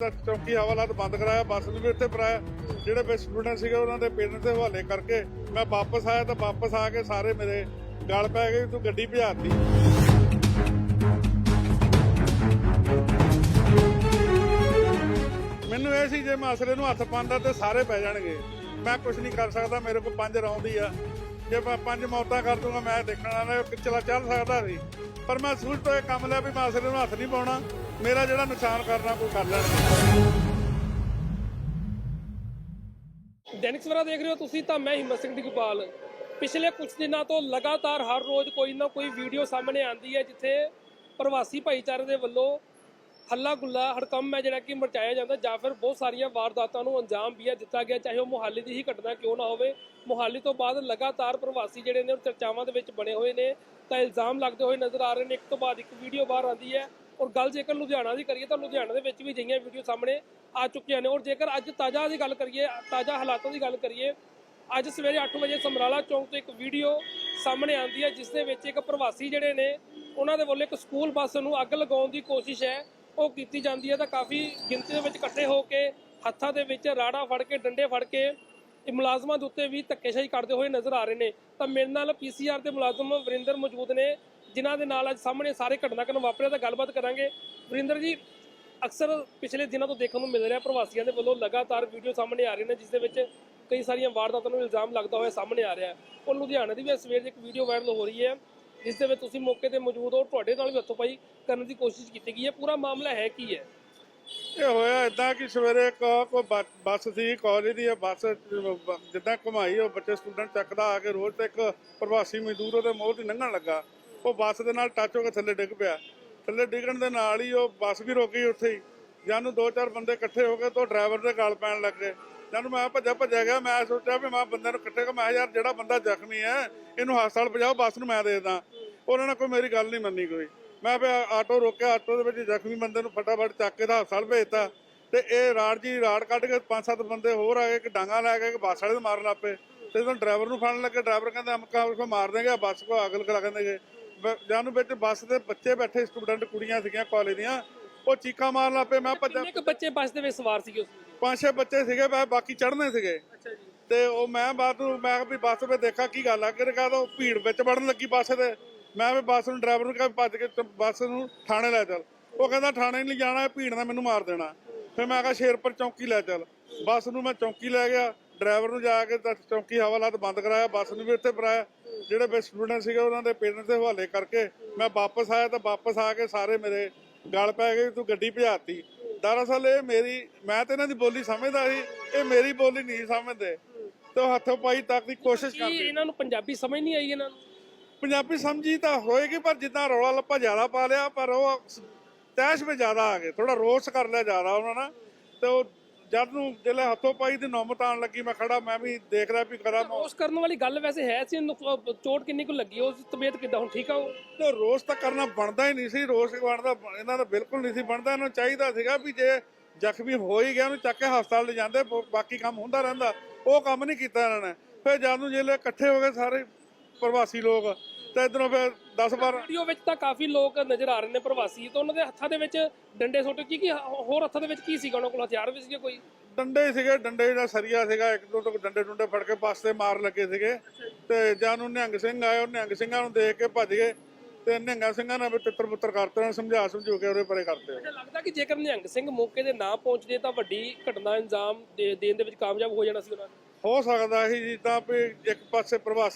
ਚੌਕੀ ਹਵਾਲਾਤ ਬੰਦ ਕਰਾਇਆ, ਬੱਸ ਨੂੰ ਵੀ ਇੱਥੇ ਭਰਾਇਆ। ਜਿਹੜੇ ਵੀ ਸਟੂਡੈਂਟ ਸੀਗੇ, ਉਹਨਾਂ ਦੇ ਪੇਰੈਂਟਸ ਦੇ ਹਵਾਲੇ ਕਰਕੇ ਮੈਂ ਵਾਪਸ ਆਇਆ ਤਾਂ ਵਾਪਸ ਆ ਕੇ ਸਾਰੇ ਮੇਰੇ ਗਲ ਪੈ ਗਏ ਤੂੰ ਗੱਡੀ ਭਜਾਤੀ। ਮੈਨੂੰ ਇਹ ਸੀ, ਜੇ ਮੈਂ ਅਸਲੇ ਨੂੰ ਹੱਥ ਪਾਉਂਦਾ ਤੇ ਸਾਰੇ ਪੈ ਜਾਣਗੇ। ਮੈਂ ਕੁਝ ਨਹੀਂ ਕਰ ਸਕਦਾ, ਮੇਰੇ ਕੋਲ ਪੰਜ ਰੌਂਦ ਆ। ਜੇ ਮੈਂ ਪੰਜ ਮੌਤਾਂ ਕਰ ਦੂੰਗਾ, ਮੈਂ ਦੇਖਣਾ ਨਾ ਕਿ ਚਲਾ ਚੱਲ ਸਕਦਾ ਸੀ। ਪਰ ਮੈਂ ਸੂਝ ਤੋਂ ਇਹ ਕੰਮ ਲਿਆ ਵੀ ਮੈਂ ਅਸਲੇ ਨੂੰ ਹੱਥ ਨਹੀਂ ਪਾਉਣਾ। ਮੇਰਾ ਜਿਹੜਾ ਨੁਕਸਾਨ ਕਰਨਾ, ਕੋਈ ਕਰ ਲੈਣਾ। ਦੈਨਿਕ ਸਵੇਰਾ ਦੇਖ ਰਹੇ ਹੋ ਤੁਸੀਂ ਤਾਂ ਮੈਂ ਹਿੰਮਤ ਸਿੰਘ ਦਿਗਪਾਲ ਪਿਛਲੇ ਕੁਝ ਦਿਨਾਂ ਤੋਂ ਲਗਾਤਾਰ ਹਰ ਰੋਜ਼ ਕੋਈ ਨਾ ਕੋਈ ਵੀਡੀਓ ਸਾਹਮਣੇ ਆਉਂਦੀ ਹੈ, ਜਿੱਥੇ ਪ੍ਰਵਾਸੀ ਭਾਈਚਾਰੇ ਦੇ ਵੱਲੋਂ ਹੱਲਾ ਗੁੱਲਾ ਹੜਕੰਮ ਹੈ ਜਿਹੜਾ ਕਿ ਮਰਚਾਇਆ ਜਾਂਦਾ, ਜਾਂ ਫਿਰ ਬਹੁਤ ਸਾਰੀਆਂ ਵਾਰਦਾਤਾਂ ਨੂੰ ਅੰਜਾਮ ਵੀ ਹੈ ਦਿੱਤਾ ਗਿਆ, ਚਾਹੇ ਉਹ ਮੁਹਾਲੀ ਦੀ ਹੀ ਘਟਨਾ ਕਿਉਂ ਨਾ ਹੋਵੇ। ਮੁਹਾਲੀ ਤੋਂ ਬਾਅਦ ਲਗਾਤਾਰ ਪ੍ਰਵਾਸੀ ਜਿਹੜੇ ਨੇ ਉਹ ਚਰਚਾਵਾਂ ਦੇ ਵਿੱਚ ਬਣੇ ਹੋਏ ਨੇ, ਤਾਂ ਇਲਜ਼ਾਮ ਲੱਗਦੇ ਹੋਏ ਨਜ਼ਰ ਆ ਰਹੇ ਨੇ। ਇੱਕ ਤੋਂ ਬਾਅਦ ਇੱਕ ਵੀਡੀਓ ਬਾਹਰ ਆਉਂਦੀ ਹੈ। ਔਰ ਗੱਲ ਜੇਕਰ ਲੁਧਿਆਣਾ ਦੀ ਕਰੀਏ ਤਾਂ ਲੁਧਿਆਣਾ ਦੇ ਵਿੱਚ ਵੀ ਜਿਹੀਆਂ ਵੀਡੀਓ ਸਾਹਮਣੇ ਆ ਚੁੱਕੀਆਂ ਨੇ ਔਰ ਜੇਕਰ ਅੱਜ ਤਾਜ਼ਾ ਦੀ ਗੱਲ ਕਰੀਏ, ਤਾਜ਼ਾ ਹਾਲਾਤਾਂ ਦੀ ਗੱਲ ਕਰੀਏ, ਅੱਜ ਸਵੇਰੇ 8 ਵਜੇ ਸਮਰਾਲਾ ਚੌਂਕ ਤੋਂ ਇੱਕ ਵੀਡੀਓ ਸਾਹਮਣੇ ਆਉਂਦੀ ਹੈ, ਜਿਸ ਦੇ ਵਿੱਚ ਇੱਕ ਪ੍ਰਵਾਸੀ ਜਿਹੜੇ ਨੇ, ਉਹਨਾਂ ਦੇ ਵੱਲੋਂ ਇੱਕ ਸਕੂਲ ਬੱਸ ਨੂੰ ਅੱਗ ਲਗਾਉਣ ਦੀ ਕੋਸ਼ਿਸ਼ ਹੈ। ਉਹ ਕੀਤੀ ਜਾਂਦੀ ਹੈ ਤਾਂ ਕਾਫੀ ਗਿਣਤੀ ਦੇ ਵਿੱਚ ਇਕੱਠੇ ਹੋ ਕੇ ਹੱਥਾਂ ਦੇ ਵਿੱਚ ਰਾੜਾ ਫੜ ਕੇ, ਡੰਡੇ ਫੜ ਕੇ ਇਹ ਮੁਲਾਜ਼ਮਾਂ ਦੇ ਉੱਤੇ ਵੀ ਧੱਕੇਸ਼ਾਹੀ ਕਰਦੇ ਹੋਏ ਨਜ਼ਰ ਆ ਰਹੇ ਨੇ। ਤਾਂ ਮੇਰੇ ਨਾਲ ਪੀਸੀਆਰ ਦੇ ਮੁਲਾਜ਼ਮ ਵਰਿੰਦਰ ਮੌਜੂਦ ਨੇ। ਜਿਨ੍ਹਾਂ ਦੇ ਨਾਲ ਅੱਜ ਸਾਹਮਣੇ ਸਾਰੇ ਘਟਨਾਕ੍ਰਮ ਵਾਪਰਿਆ ਤਾਂ ਗੱਲਬਾਤ ਕਰਾਂਗੇ। ਵਰਿੰਦਰ ਜੀ, ਅਕਸਰ ਪਿਛਲੇ ਦਿਨਾਂ ਤੋਂ ਦੇਖਣ ਨੂੰ ਮਿਲ ਰਿਹਾ ਪ੍ਰਵਾਸੀਆਂ ਦੇ ਵੱਲੋਂ ਲਗਾਤਾਰ ਵੀਡੀਓ ਸਾਹਮਣੇ ਆ ਰਹੇ ਨੇ, ਜਿਸ ਦੇ ਵਿੱਚ ਕਈ ਸਾਰੀਆਂ ਵਾਰਦਾਤਾਂ ਨੂੰ ਇਲਜ਼ਾਮ ਲੱਗਦਾ ਹੋਇਆ ਸਾਹਮਣੇ ਆ ਰਿਹਾ ਹੈ। ਉਹ ਦੀ ਵੀ ਸਵੇਰ ਦੀ ਇੱਕ ਵੀਡੀਓ ਵਾਇਰਲ ਹੋ ਰਹੀ ਹੈ, ਜਿਸ ਦੇ ਵਿੱਚ ਤੁਸੀਂ ਮੌਕੇ ਤੇ ਮੌਜੂਦ ਹੋ ਤੁਹਾਡੇ ਨਾਲ ਵੀ ਹੱਥੋਂ ਪਾਈ ਕਰਨ ਦੀ ਕੋਸ਼ਿਸ਼ ਕੀਤੀ ਗਈ ਹੈ। ਪੂਰਾ ਮਾਮਲਾ ਹੈ ਕੀ ਹੈ? ਇਹ ਹੋਇਆ ਇਦਾਂ ਕਿ ਸਵੇਰੇ ਇੱਕ ਕੋਈ ਬੱਸ ਸੀ ਕਾਲਜ ਦੀ ਬੱਸ ਜਿੱਦਾਂ ਘੁਮਾਈ, ਉਹ ਬੱਚੇ ਸਟੂਡੈਂਟ ਚੱਕਦਾ ਆ ਕੇ ਰੋਜ਼ ਤੇ ਇੱਕ ਪ੍ਰਵਾਸੀ ਮਜ਼ਦੂਰ ਉਹਦੇ ਮੋਹ ਦੀ ਲੰਘਣ ਲੱਗਾ। ਉਹ ਬੱਸ ਦੇ ਨਾਲ ਟੱਚ ਹੋ ਕੇ ਥੱਲੇ ਡਿੱਗ ਪਿਆ। ਥੱਲੇ ਡਿੱਗਣ ਦੇ ਨਾਲ ਹੀ ਉਹ ਬੱਸ ਵੀ ਰੁਕ ਗਈ ਉੱਥੇ ਹੀ। ਜਾਨੂੰ ਦੋ ਚਾਰ ਬੰਦੇ ਇਕੱਠੇ ਹੋ ਕੇ ਤੋਂ ਡਰਾਈਵਰ ਦੇ ਗਲ ਪੈਣ ਲੱਗ ਗਏ। ਜਾਨੂੰ ਮੈਂ ਭੱਜਾ ਭੱਜਿਆ ਗਿਆ, ਮੈਂ ਸੋਚਿਆ ਵੀ ਮੈਂ ਬੰਦੇ ਨੂੰ ਇਕੱਠੇ ਕਰ। ਮੈਂ ਕਿਹਾ, ਯਾਰ ਜਿਹੜਾ ਬੰਦਾ ਜ਼ਖਮੀ ਹੈ, ਇਹਨੂੰ ਹਸਪਤਾਲ ਪਹੁੰਚਾਓ, ਬੱਸ ਨੂੰ ਮੈਂ ਦੇ ਦਾਂ। ਉਹਨਾਂ ਨੇ ਕੋਈ ਮੇਰੀ ਗੱਲ ਨਹੀਂ ਮੰਨੀ ਕੋਈ। ਮੈਂ ਫਿਰ ਆਟੋ ਰੋਕਿਆ, ਆਟੋ ਦੇ ਵਿੱਚ ਜ਼ਖਮੀ ਬੰਦੇ ਨੂੰ ਫਟਾਫਟ ਚੱਕ ਕੇ ਦਾ ਹਸਪਤਾਲ ਭੇਜਤਾ। ਤੇ ਇਹ ਰਾੜ ਜੀ ਰਾੜ ਕੱਢ ਕੇ ਪੰਜ ਸੱਤ ਬੰਦੇ ਹੋਰ ਆ ਗਏ ਕਿ ਡਾਂਗਾ ਲੈ ਕੇ ਕਿ ਬੱਸ ਵਾਲੇ ਨੂੰ ਮਾਰਨ ਲੱਗ ਪਏ। ਤੇ ਜਦੋਂ ਡਰਾਈਵਰ ਨੂੰ ਫੜਨ ਲੱਗੇ ਡਰਾਈਵਰ ਕਹਿੰਦਾ ਅਮਕਾ ਉਸਕੋ ਮਾਰ ਦੇਂਗੇ? ਬੱਸ ਕੋ ਅਗਲ ਕਰਾ ਦੇਂਗੇ। ਜਾਨੂੰ ਵਿੱਚ ਬੱਸ ਦੇ ਬੱਚੇ ਬੈਠੇ ਸਟੂਡੈਂਟ ਕੁੜੀਆਂ ਸੀਗੀਆਂ ਕਾਲਜ ਦੀਆਂ। ਉਹ ਚੀਕਾਂ ਮਾਰਨ ਲੱਗ ਪਏ ਮੈਂ ਭੱਜਾ ਕਿੰਨੇ ਕੁ ਬੱਚੇ ਬੱਸ ਦੇ ਵਿੱਚ ਸਵਾਰ ਸੀਗੇ ਉਸ ਵੇਲੇ? ਪੰਜ ਛੇ ਬੱਚੇ ਸੀਗੇ ਮੈਂ ਬਾਕੀ ਚੜ੍ਹਨੇ ਸੀਗੇ। ਅੱਛਾ ਜੀ। ਤੇ ਉਹ ਮੈਂ ਬਾਅਦ ਨੂੰ ਮੈਂ ਕਿਹਾ ਵੀ ਬੱਸ ਵਿੱਚ ਦੇਖਾ ਕੀ ਗੱਲ ਆ ਕਿ ਕਹਦਾ ਉਹ ਭੀੜ ਵਿੱਚ ਵੜਨ ਲੱਗੀ ਬੱਸ ਦੇ ਮੈਂ ਵੀ ਬੱਸ ਨੂੰ ਡਰਾਈਵਰ ਨੂੰ ਕਿਹਾ ਵੀ ਭੱਜ ਕੇ ਬੱਸ ਨੂੰ ਥਾਣੇ ਲੈ ਚੱਲ। ਉਹ ਕਹਿੰਦਾ ਥਾਣੇ ਨਹੀਂ ਜਾਣਾ ਇਹ ਭੀੜ ਨੇ ਮੈਨੂੰ ਮਾਰ ਦੇਣਾ। ਫਿਰ ਮੈਂ ਕਿਹਾ ਸ਼ੇਰਪੁਰ ਚੌਂਕੀ ਲੈ ਚੱਲ। ਬੱਸ ਨੂੰ ਮੈਂ ਚੌਂਕੀ ਲੈ ਗਿਆ। ਡਰਾਈਵਰ ਨੂੰ ਜਾ ਕੇ ਤਾਂ ਚੌਂਕੀ ਹਵਾਲਾਤ ਬੰਦ ਕਰਾਇਆ ਬੱਸ ਨੂੰ ਵੀ ਇੱਥੇ ਭਰਾਇਆ ਜਿਹੜੇ ਸਟੂਡੈਂਟ ਸੀਗੇ ਉਹਨਾਂ ਦੇ ਪੇਰੈਂਟਸ ਦੇ ਹਵਾਲੇ ਕਰਕੇ ਮੈਂ ਵਾਪਸ ਆਇਆ ਤਾਂ ਵਾਪਸ ਆ ਕੇ ਸਾਰੇ ਮੇਰੇ ਗਲ ਪੈ ਗਏ ਤੂੰ ਗੱਡੀ ਭਜਾਤੀ। ਦਰਅਸਲ ਇਹ ਮੇਰੀ ਮੈਂ ਤੇ ਇਹਨਾਂ ਦੀ ਬੋਲੀ ਸਮਝਦਾ ਸੀ ਇਹ ਮੇਰੀ ਬੋਲੀ ਨਹੀਂ ਸਮਝਦੇ। ਤੇ ਹੱਥੋਂ ਪਾਈ ਤੱਕ ਦੀ ਕੋਸ਼ਿਸ਼ ਕਰਦੇ। ਇਹਨਾਂ ਨੂੰ ਪੰਜਾਬੀ ਸਮਝ ਨਹੀਂ ਆਈ ਇਹਨਾਂ ਨੂੰ? ਪੰਜਾਬੀ ਸਮਝੀ ਤਾਂ ਹੋਏਗੀ ਪਰ ਜਿੱਦਾਂ ਰੌਲਾ ਲੱਪਾ ਜ਼ਿਆਦਾ ਪਾ ਲਿਆ ਪਰ ਉਹ ਤੈਸ਼ ਵਿੱਚ ਜ਼ਿਆਦਾ ਆ ਗਏ। ਥੋੜਾ ਰੋਸ ਕਰ ਲਿਆ ਜ਼ਿਆਦਾ ਉਹਨਾਂ ਨੇ ਤੇ ਉਹ ਜਦ ਨੂੰ ਜਿਹੜੇ ਹੱਥੋਂ ਪਾਈ ਦੀ ਨੌਮਤ ਆਉਣ ਲੱਗੀ ਮੈਂ ਖੜਾ ਮੈਂ ਵੀ ਦੇਖ ਰਿਹਾ ਵੀ ਕਰਾਂ ਮੈਂ ਉਸ ਕਰਨ ਵਾਲੀ ਗੱਲ ਵੈਸੇ ਹੈ ਸੀ ਅਹ ਚੋਟ ਕਿੰਨੀ ਕੁ ਲੱਗੀ ਉਸ ਤਬੀਅਤ ਕਿੱਦਾਂ ਹੁਣ ਠੀਕ ਆ ਉਹ? ਤੇ ਰੋਸ ਤਾਂ ਕਰਨਾ ਬਣਦਾ ਹੀ ਨਹੀਂ ਸੀ ਰੋਸ ਬਣਦਾ ਇਹਨਾਂ ਦਾ ਬਿਲਕੁਲ ਨਹੀਂ ਸੀ ਬਣਦਾ ਇਹਨਾਂ ਨੂੰ ਚਾਹੀਦਾ ਸੀਗਾ ਵੀ ਜੇ ਜ਼ਖਮੀ ਹੋ ਹੀ ਗਿਆ ਉਹਨੂੰ ਚੱਕ ਕੇ ਹਸਪਤਾਲ ਲੈ ਜਾਂਦੇ ਬਾਕੀ ਕੰਮ ਹੁੰਦਾ ਰਹਿੰਦਾ ਉਹ ਕੰਮ ਨਹੀਂ ਕੀਤਾ ਇਹਨਾਂ ਨੇ। ਫਿਰ ਜਦ ਨੂੰ ਜਿਹੜੇ ਇਕੱਠੇ ਹੋ ਗਏ ਸਾਰੇ ਪ੍ਰਵਾਸੀ ਲੋਕ ਤੇ ਇਧਰੋਂ ਫਿਰ 10 12 ਵੀਡੀਓ ਵਿੱਚ ਤਾਂ ਕਾਫੀ ਲੋਕ ਨਜ਼ਰ ਆ ਰਹੇ ਨੇ ਪ੍ਰਵਾਸੀ ਤਾਂ ਉਹਨਾਂ ਦੇ ਹੱਥਾਂ ਦੇ ਵਿੱਚ ਡੰਡੇ ਸੋਟੇ ਕੀ ਕੀ ਹੋਰ ਹੱਥਾਂ ਦੇ ਵਿੱਚ ਕੀ ਸੀਗਾ? ਉਹਨਾਂ ਕੋਲ ਹਥਿਆਰ ਵੀ ਸੀਗੇ ਕੋਈ? ਡੰਡੇ ਸੀਗੇ ਡੰਡੇ ਦਾ ਸਰੀਆ ਸੀਗਾ ਇੱਕ ਦੋ ਤੋਂ ਡੰਡੇ ਡੁੰਡੇ ਫੜ ਕੇ ਪਾਸੇ ਮਾਰ ਲੱਗੇ ਸੀਗੇ। ਤੇ ਜਦ ਨੂੰ ਨਿਹੰਗ ਸਿੰਘ ਆਏ ਉਹ ਨਿਹੰਗ ਸਿੰਘਾਂ ਨੂੰ ਦੇਖ ਕੇ ਭੱਜ ਗਏ ਤੇ ਨਿਹੰਗ ਸਿੰਘਾਂ ਨੇ ਵੀ ਤਿੱਤਰ ਪੁੱਤਰ ਕਰਤੇ ਉਹਨਾਂ ਨੂੰ ਸਮਝਾ ਸਮਝੂ ਕੇ ਉਹਦੇ ਪਰੇ ਕਰਤੇ। ਅੱਛਾ ਲੱਗਦਾ ਕਿ ਜੇਕਰ ਨਿਹੰਗ ਸਿੰਘ ਮੌਕੇ ਤੇ ਨਾ ਪਹੁੰਚਦੇ ਤਾਂ ਵੱਡੀ ਘਟਨਾ ਅੰਜਾਮ ਦੇ- ਦੇਣ ਦੇ ਵਿੱਚ ਕਾਮਯਾਬ ਹੋ ਜਾਣਾ ਸੀ ਉਹਨਾਂ ਨੇ। ਹੋ ਸਕਦਾ ਸੀ ਜਿੱਦਾਂ ਵੀ ਇੱਕ ਪਾਸੇ ਪ੍ਰਵਾਸੀ